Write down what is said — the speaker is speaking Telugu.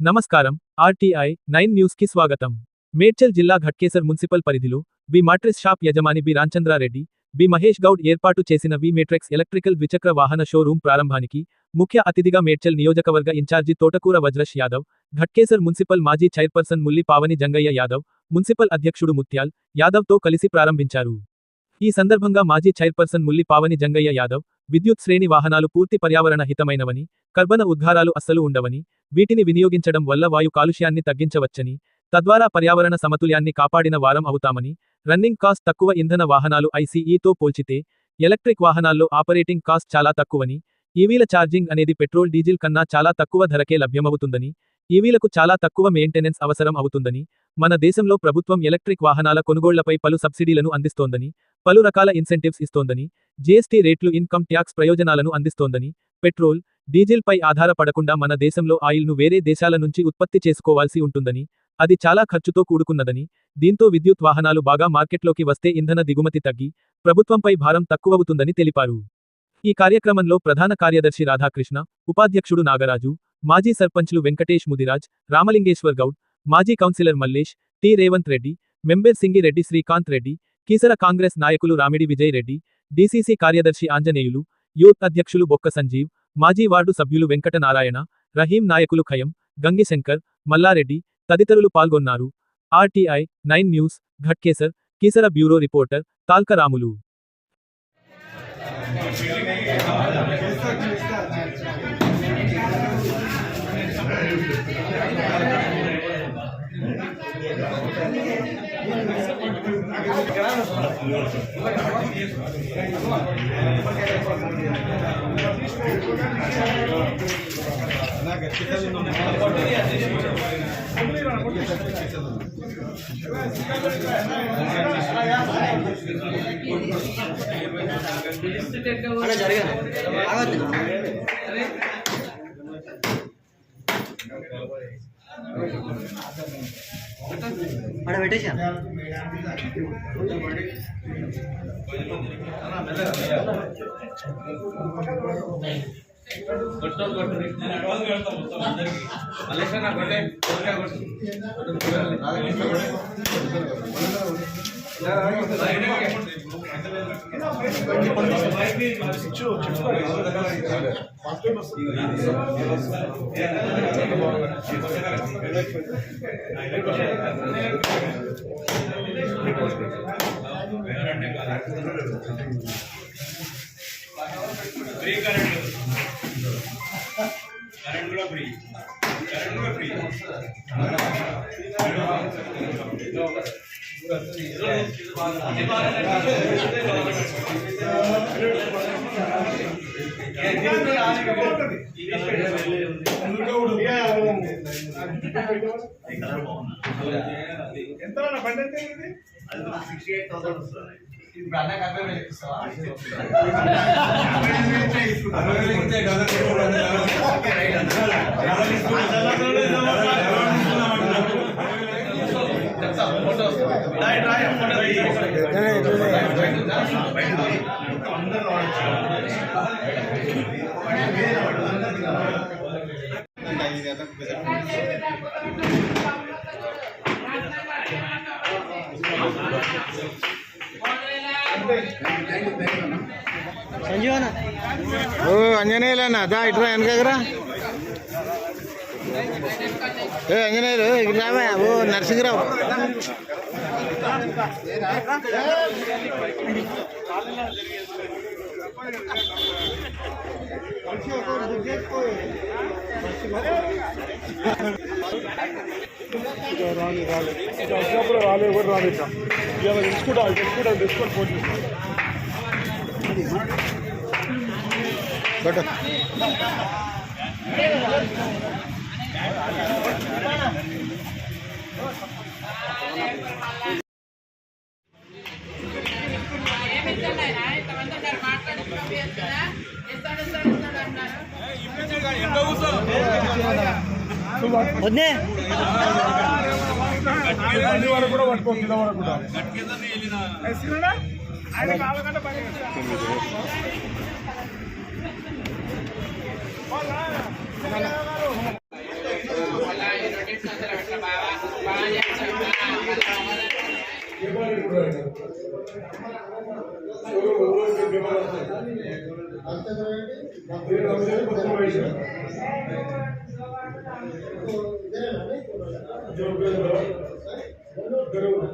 నమస్కారం ఆర్టీఐ నైన్ న్యూస్ కి స్వాగతం మేడ్చల్ జిల్లా ఘట్కేసర్ మున్సిపల్ పరిధిలో వి మాట్రిస్ షాప్ యజమాని బి రాంచంద్రారెడ్డి బి మహేష్ గౌడ్ ఏర్పాటు చేసిన వి మేట్రెక్స్ ఎలక్ట్రికల్ ద్విచక్ర వాహన షోరూం ప్రారంభానికి ముఖ్య అతిథిగా మేడ్చల్ నియోజకవర్గ ఇన్ఛార్జి తోటకూర వజ్రష్ యాదవ్ ఘట్కేసర్ మున్సిపల్ మాజీ చైర్పర్సన్ ముల్లి పావని జంగయ్య యాదవ్ మున్సిపల్ అధ్యక్షుడు ముత్యాల్ యాదవ్తో కలిసి ప్రారంభించారు ఈ సందర్భంగా మాజీ చైర్పర్సన్ ముల్లి పావని జంగయ్య యాదవ్ విద్యుత్ శ్రేణి వాహనాలు పూర్తి పర్యావరణ హితమైనవని కర్బన ఉద్గారాలు అస్సలు ఉండవని వీటిని వినియోగించడం వల్ల వాయు కాలుష్యాన్ని తగ్గించవచ్చని తద్వారా పర్యావరణ సమతుల్యాన్ని కాపాడిన వారం అవుతామని రన్నింగ్ కాస్ట్ తక్కువ ఇంధన వాహనాలు ఐసీఈతో పోల్చితే ఎలక్ట్రిక్ వాహనాల్లో ఆపరేటింగ్ కాస్ట్ చాలా తక్కువని ఈవీల ఛార్జింగ్ అనేది పెట్రోల్ డీజిల్ కన్నా చాలా తక్కువ ధరకే లభ్యమవుతుందని ఈవీలకు చాలా తక్కువ మెయింటెనెన్స్ అవసరం అవుతుందని మన దేశంలో ప్రభుత్వం ఎలక్ట్రిక్ వాహనాల కొనుగోళ్ళపై పలు సబ్సిడీలను అందిస్తోందని పలు రకాల ఇన్సెంటివ్స్ ఇస్తోందని జీఎస్టీ రేట్లు ఇన్కమ్ ట్యాక్స్ ప్రయోజనాలను అందిస్తోందని పెట్రోల్ డీజిల్ పై ఆధారపడకుండా మన దేశంలో ఆయిల్ను వేరే దేశాల నుంచి ఉత్పత్తి చేసుకోవాల్సి ఉంటుందని అది చాలా ఖర్చుతో కూడుకున్నదని దీంతో విద్యుత్ వాహనాలు బాగా మార్కెట్లోకి వస్తే ఇంధన దిగుమతి తగ్గి ప్రభుత్వంపై భారం తక్కువవుతుందని తెలిపారు. ఈ కార్యక్రమంలో ప్రధాన కార్యదర్శి రాధాకృష్ణ ఉపాధ్యక్షుడు నాగరాజు మాజీ సర్పంచ్లు వెంకటేష్ ముదిరాజ్ రామలింగేశ్వర్ గౌడ్ మాజీ councillor Mallesh T Revanth Reddy member Singireddy Srikanth Reddy Keesara Congress నాయకులు రామిడి విజయ్ రెడ్డి డీసీసీ కార్యదర్శి ఆంజనేయులు యూత్ అధ్యక్షులు బొక్క సంజీవ్ మాజీ వార్డు సభ్యులు వెంకట నారాయణ రహీం నాయకులు ఖయం గంగిశంకర్ మల్లారెడ్డి తదితరులు పాల్గొన్నారు. RTI nine news Ghatkesar Keesara bureau reporter Talkaramulu. అక్కడ పెట్టేశాను. కొట్టం కొట్టు నేను అడ్వాన్స్ కడతా మొత్తం అందరికి అలెక్సా నా కొట్టే కొట్టా కొట్టు చెప్పుకోవాలి ఫ్రీ కరెంట్ కరెంట్ కూడా ఫ్రీ కరెంట్ కూడా ఫ్రీ ఎంత బండి ఎంత ఇది ఇప్పుడు అన్నకు అరవై వేలు ఇస్తావా సంజీవన ఓ అంజనేయులన్నా దా ఇట్రా వెనకరా ఏ అంజనేయులు ఇక్కడ రావా. ఓ నరసింహరావు. రాలి రాలి ఇక వచ్చినప్పుడు రాలే ఎవరు రాలి ఇక ఇవాళ తెలుసుకుంటా తెలుసుకుంటా తెలుసుకొని ఫోన్ చేస్తాను వద్దే వరకు కూడా పట్టుకోండి కింద వరకు కూడా అంతే ಜವಾಬ್ದಾರಿ ಬರೋಣ